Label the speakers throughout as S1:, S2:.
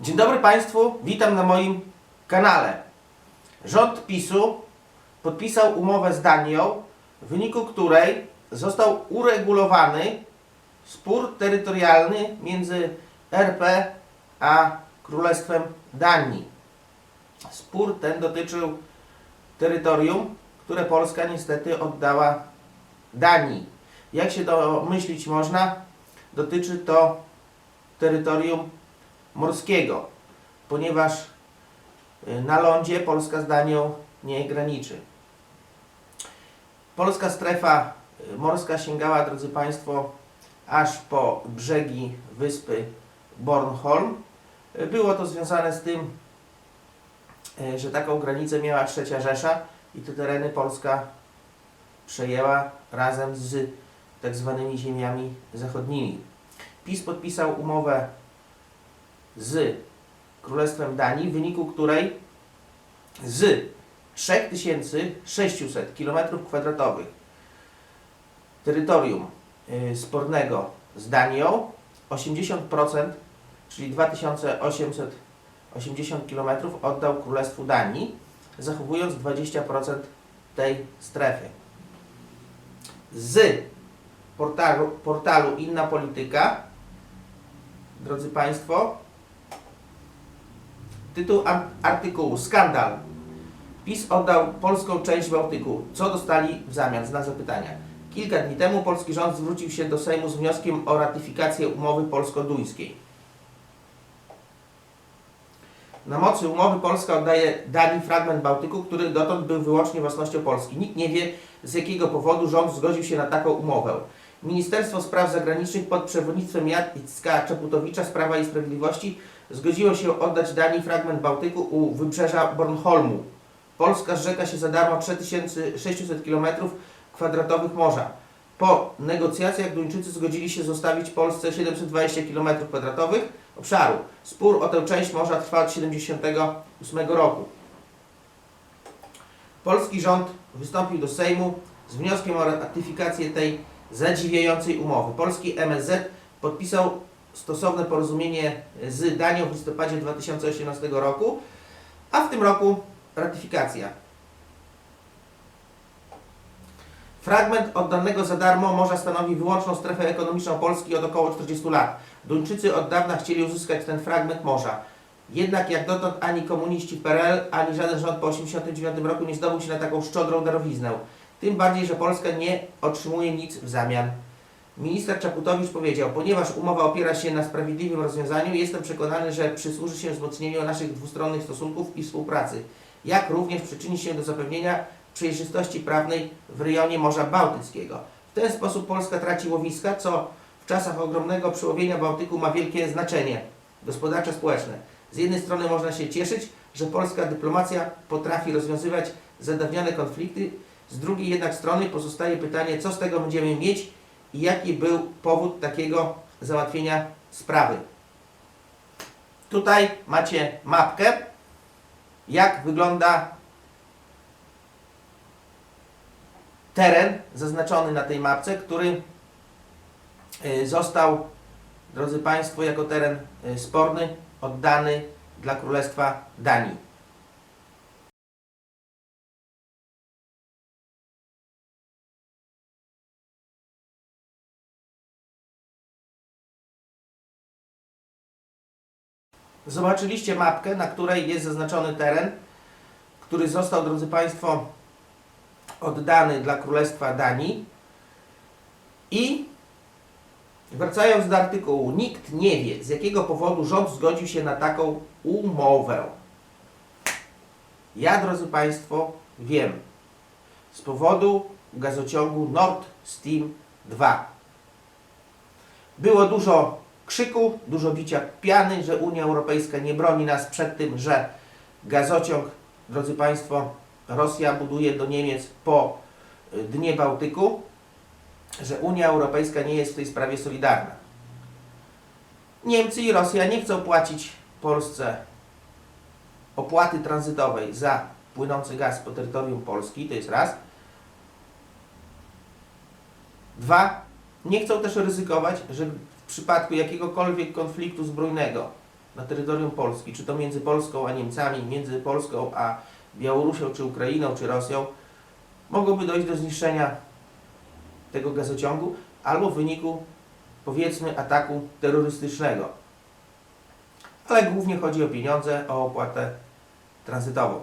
S1: Dzień dobry Państwu, witam na moim kanale. Rząd PiSu podpisał umowę z Danią, w wyniku której został uregulowany spór terytorialny między RP a Królestwem Danii. Spór ten dotyczył terytorium, które Polska niestety oddała Danii. Jak się domyślić można, dotyczy to terytorium morskiego, ponieważ y, na lądzie Polska z Danią nie graniczy. Polska strefa y, morska sięgała, drodzy Państwo, aż po brzegi wyspy Bornholm. Y, Było to związane z tym, że taką granicę miała trzecia Rzesza i te tereny Polska przejęła razem z tak zwanymi ziemiami zachodnimi. PiS podpisał umowę z Królestwem Danii, w wyniku której z 3600 km2 terytorium y, spornego z Danią 80%, czyli 2880 km oddał Królestwu Danii, zachowując 20% tej strefy. Z portalu, portalu Inna Polityka, drodzy Państwo, tytuł artykułu Skandal. PiS oddał polską część Bałtyku. Co dostali w zamian? Znak zapytania. Kilka dni temu polski rząd zwrócił się do Sejmu z wnioskiem o ratyfikację umowy polsko-duńskiej. Na mocy umowy Polska oddaje Danii fragment Bałtyku, który dotąd był wyłącznie własnością Polski. Nikt nie wie, z jakiego powodu rząd zgodził się na taką umowę. Ministerstwo Spraw Zagranicznych pod przewodnictwem Jacka Czaputowicza z Prawa i Sprawiedliwości zgodziło się oddać Danii fragment Bałtyku u wybrzeża Bornholmu. Polska zrzeka się za darmo 3600 km kwadratowych morza. Po negocjacjach Duńczycy zgodzili się zostawić Polsce 720 km kwadratowych obszaru. Spór o tę część morza trwa od 1978 roku. Polski rząd wystąpił do Sejmu z wnioskiem o ratyfikację tej zadziwiającej umowy. Polski MSZ podpisał stosowne porozumienie z Danią w listopadzie 2018 roku, a w tym roku ratyfikacja. Fragment oddanego za darmo morza stanowi wyłączną strefę ekonomiczną Polski od około 40 lat. Duńczycy od dawna chcieli uzyskać ten fragment morza. Jednak jak dotąd ani komuniści PRL, ani żaden rząd po 1989 roku nie zdobył się na taką szczodrą darowiznę. Tym bardziej, że Polska nie otrzymuje nic w zamian. Minister Czaputowicz powiedział, ponieważ umowa opiera się na sprawiedliwym rozwiązaniu, jestem przekonany, że przysłuży się wzmocnieniu naszych dwustronnych stosunków i współpracy, jak również przyczyni się do zapewnienia przejrzystości prawnej w rejonie Morza Bałtyckiego. W ten sposób Polska traci łowiska, co w czasach ogromnego przełowienia Bałtyku ma wielkie znaczenie gospodarczo-społeczne. Z jednej strony można się cieszyć, że polska dyplomacja potrafi rozwiązywać zadawnione konflikty, z drugiej jednak strony pozostaje pytanie, co z tego będziemy mieć i jaki był powód takiego załatwienia sprawy. Tutaj macie mapkę, jak wygląda teren zaznaczony na tej mapce, który y, został, drodzy Państwo, jako teren y, sporny oddany dla Królestwa Danii. Zobaczyliście mapkę, na której jest zaznaczony teren, który został, drodzy Państwo, oddany dla Królestwa Danii. I wracając do artykułu, nikt nie wie, z jakiego powodu rząd zgodził się na taką umowę. Ja, drodzy Państwo, wiem. Z powodu gazociągu Nord Stream 2. Było dużo krzyku, dużo bicia piany, że Unia Europejska nie broni nas przed tym, że gazociąg, drodzy Państwo, Rosja buduje do Niemiec po y, dnie Bałtyku, że Unia Europejska nie jest w tej sprawie solidarna. Niemcy i Rosja nie chcą płacić Polsce opłaty tranzytowej za płynący gaz po terytorium Polski, to jest raz. Dwa, nie chcą też ryzykować, że przypadku jakiegokolwiek konfliktu zbrojnego na terytorium Polski, czy to między Polską a Niemcami, między Polską a Białorusią, czy Ukrainą, czy Rosją, mogłoby dojść do zniszczenia tego gazociągu albo w wyniku, powiedzmy, ataku terrorystycznego. Ale głównie chodzi o pieniądze, o opłatę tranzytową.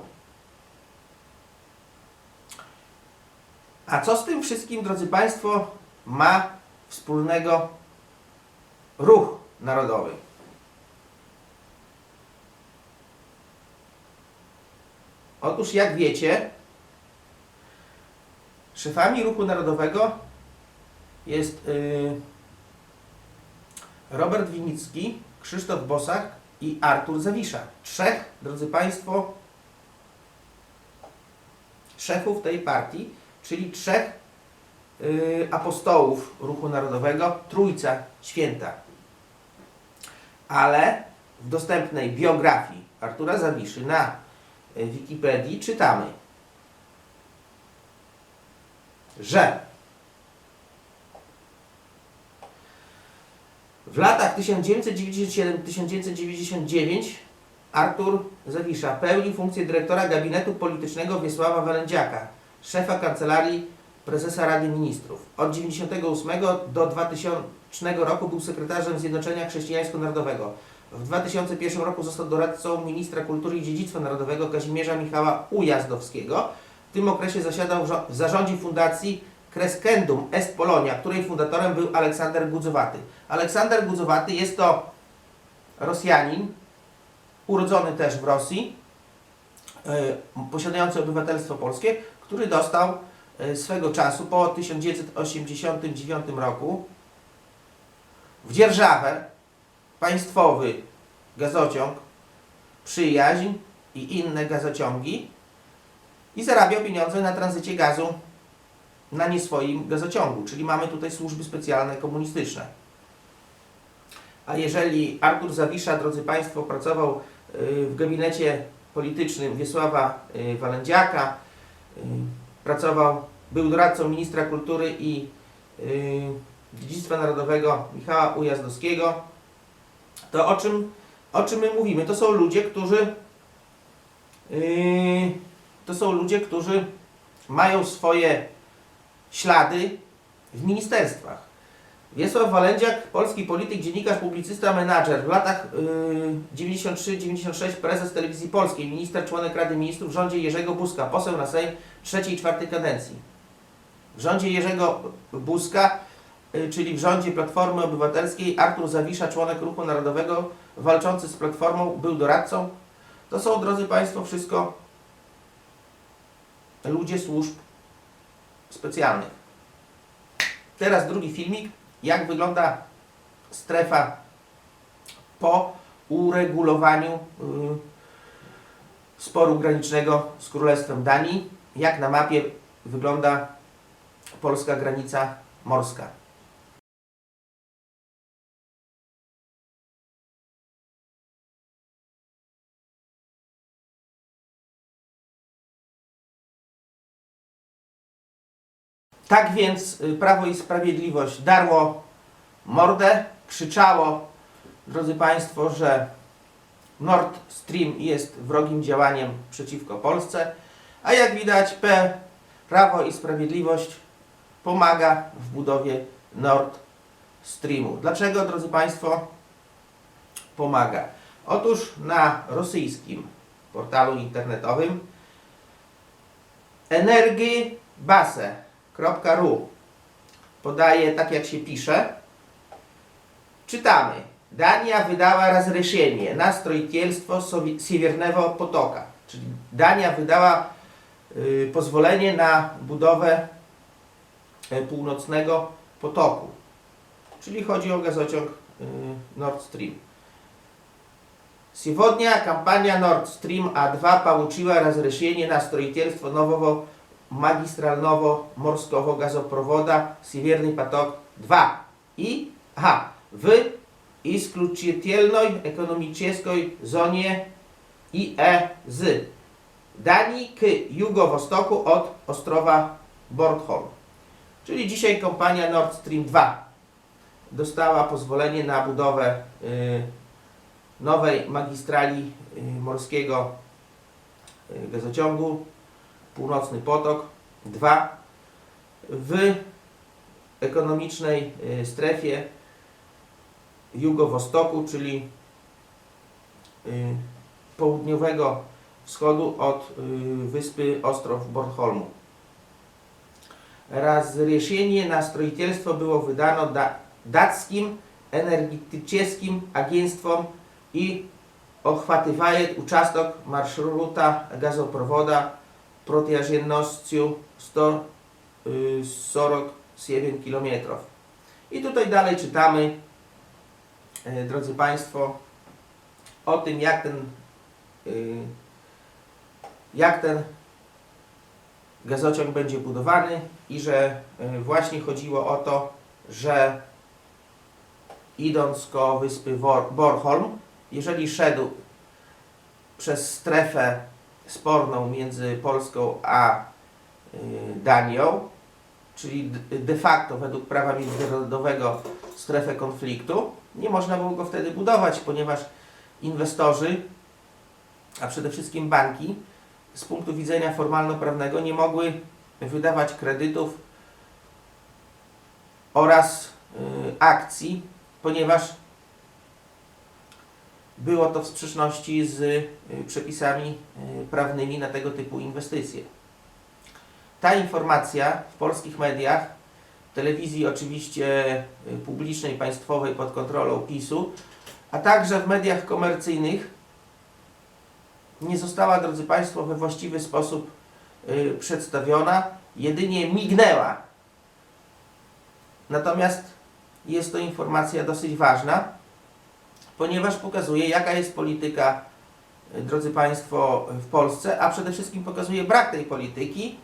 S1: A co z tym wszystkim, drodzy Państwo, ma wspólnego ruch narodowy? Otóż, jak wiecie, szefami ruchu narodowego jest yy, Robert Winicki, Krzysztof Bosak i Artur Zawisza. Trzech, drodzy Państwo, szefów tej partii, czyli trzech yy, apostołów ruchu narodowego, Trójca Święta. Ale w dostępnej biografii Artura Zawiszy na y, Wikipedii czytamy, że w latach 1997-1999 Artur Zawisza pełnił funkcję dyrektora gabinetu politycznego Wiesława Walędziaka, szefa kancelarii prezesa Rady Ministrów. Od 1998 do 2000 roku był sekretarzem Zjednoczenia Chrześcijańsko-Narodowego. W 2001 roku został doradcą ministra kultury i dziedzictwa narodowego Kazimierza Michała Ujazdowskiego. W tym okresie zasiadał w zarządzie fundacji Crescendum Est Polonia, której fundatorem był Aleksander Gudzowaty. Aleksander Gudzowaty jest to Rosjanin, urodzony też w Rosji, e, posiadający obywatelstwo polskie, który dostał e, swego czasu po 1989 roku w dzierżawę państwowy gazociąg Przyjaźń i inne gazociągi i zarabiał pieniądze na tranzycie gazu na nie swoim gazociągu, czyli mamy tutaj służby specjalne komunistyczne. A jeżeli Artur Zawisza, drodzy Państwo, pracował y, w gabinecie politycznym Wiesława y, Walędziaka, y, pracował, był doradcą ministra kultury i dziedzictwa narodowego Michała Ujazdowskiego, to o czym, o czym my mówimy? To są ludzie, którzy yy, to są ludzie, którzy mają swoje ślady w ministerstwach. Wiesław Walędziak, polski polityk, dziennikarz, publicysta, menadżer. W latach yy, 93-96 prezes telewizji polskiej, minister, członek Rady Ministrów w rządzie Jerzego Buzka, poseł na Sejm trzeciej i czwartej kadencji. W rządzie Jerzego Buzka czyli w rządzie Platformy Obywatelskiej Artur Zawisza, członek Ruchu Narodowego, walczący z Platformą, był doradcą. To są, drodzy Państwo, wszystko ludzie służb specjalnych. Teraz drugi filmik, jak wygląda strefa po uregulowaniu y, sporu granicznego z Królestwem Danii, jak na mapie wygląda polska granica morska. Tak więc y, Prawo i Sprawiedliwość darło mordę, krzyczało, drodzy Państwo, że Nord Stream jest wrogim działaniem przeciwko Polsce, a jak widać P, Prawo i Sprawiedliwość pomaga w budowie Nord Streamu. Dlaczego, drodzy Państwo, pomaga? Otóż na rosyjskim portalu internetowym energibase.ru podaje tak jak się pisze. Czytamy. Dania wydała разрешение na строительство Sowi- Северного Potoka. Czyli Dania wydała y, pozwolenie na budowę y, północnego potoku. Czyli chodzi o gazociąg y, Nord Stream. Сегодня компания Nord Stream A2 получила разрешение на строительство нового магистрального морского газопровода Северный поток-2 и aha, w исключительной экономической зоне IEZ Danii k jugowostoku od Ostrowa Bornholm. Czyli dzisiaj kompania Nord Stream 2 dostała pozwolenie na budowę y, nowej magistrali y, morskiego y, gazociągu Północny Potok 2 w ekonomicznej y, strefie jugowostoku, czyli y, południowego wschodu od y, wyspy Ostrow Bornholmu. Разрешение на строительство było wydano da, датским энергетическим агентством и охватывает участок маршрута газопровода протяженностью 147 km. I tutaj dalej czytamy, e, drodzy Państwo, o tym, jak ten, y, jak ten gazociąg będzie budowany i że y, właśnie chodziło o to, że idąc koło wyspy Wor- Bornholm, jeżeli szedł przez strefę sporną między Polską a y, Danią, czyli de facto według prawa międzynarodowego strefę konfliktu, nie można było go wtedy budować, ponieważ inwestorzy, a przede wszystkim banki, z punktu widzenia formalno-prawnego nie mogły wydawać kredytów oraz y, akcji, ponieważ było to w sprzeczności z y, przepisami y, prawnymi na tego typu inwestycje. Ta informacja w polskich mediach, telewizji oczywiście y, publicznej, państwowej pod kontrolą PiSu, a także w mediach komercyjnych nie została, drodzy Państwo, we właściwy sposób przedstawiona, jedynie mignęła. Natomiast jest to informacja dosyć ważna, ponieważ pokazuje, jaka jest polityka, y, drodzy Państwo, w Polsce, a przede wszystkim pokazuje brak tej polityki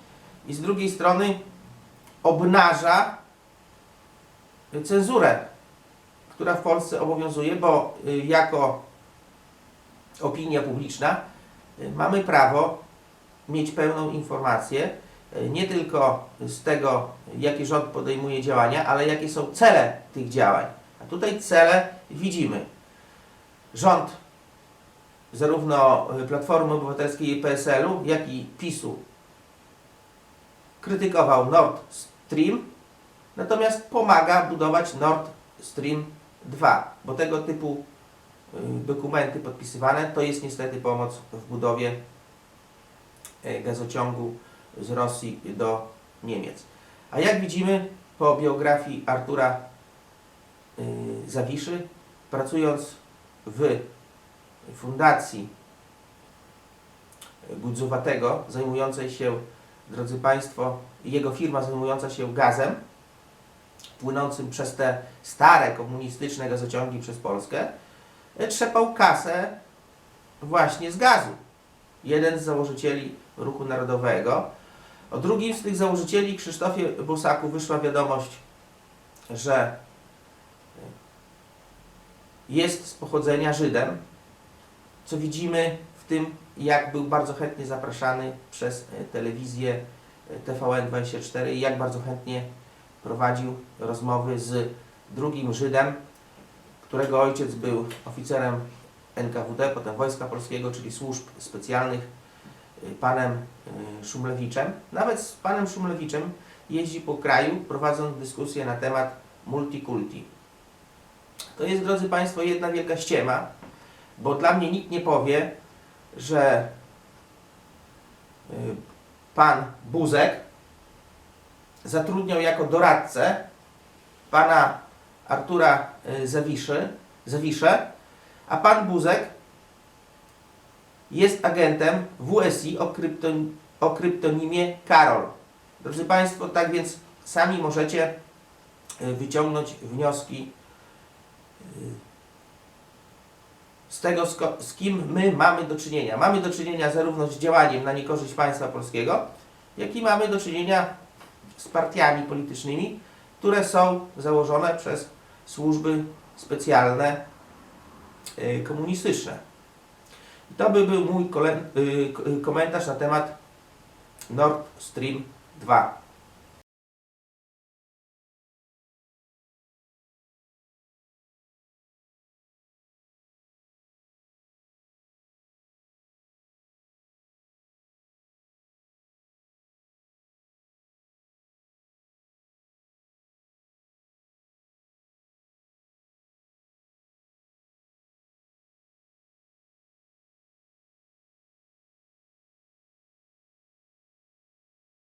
S1: i z drugiej strony obnaża cenzurę, która w Polsce obowiązuje, bo y, jako opinia publiczna y, mamy prawo mieć pełną informację nie tylko z tego, jakie rząd podejmuje działania, ale jakie są cele tych działań. A tutaj cele widzimy. Rząd zarówno Platformy Obywatelskiej i PSL-u, jak i PiSu krytykował Nord Stream, natomiast pomaga budować Nord Stream 2, bo tego typu y, dokumenty podpisywane to jest niestety pomoc w budowie y, gazociągu z Rosji do Niemiec. A jak widzimy po biografii Artura y, Zawiszy, pracując w fundacji Gudzowatego, zajmującej się, drodzy Państwo, jego firma zajmująca się gazem, płynącym przez te stare komunistyczne gazociągi przez Polskę, trzepał kasę właśnie z gazu. Jeden z założycieli Ruchu Narodowego. O drugim z tych założycieli, Krzysztofie Bosaku, wyszła wiadomość, że jest z pochodzenia Żydem, co widzimy w tym, jak był bardzo chętnie zapraszany przez e, telewizję e, TVN24 i jak bardzo chętnie prowadził rozmowy z drugim Żydem, którego ojciec był oficerem NKWD, potem Wojska Polskiego, czyli służb specjalnych, y, panem Szumlewiczem. Nawet z panem Szumlewiczem jeździ po kraju, prowadząc dyskusję na temat multikulti. To jest, drodzy Państwo, jedna wielka ściema, bo dla mnie nikt nie powie, że y, pan Buzek zatrudniał jako doradcę pana Artura y, Zawiszy, Zawiszę, a pan Buzek jest agentem WSI o, krypton, o kryptonimie Karol. Drodzy Państwo, tak więc sami możecie y, wyciągnąć wnioski z tego, z, kim my mamy do czynienia. Mamy do czynienia zarówno z działaniem na niekorzyść państwa polskiego, jak i mamy do czynienia z partiami politycznymi, które są założone przez służby specjalne y, komunistyczne. I to by był mój y, y, komentarz na temat Nord Stream 2.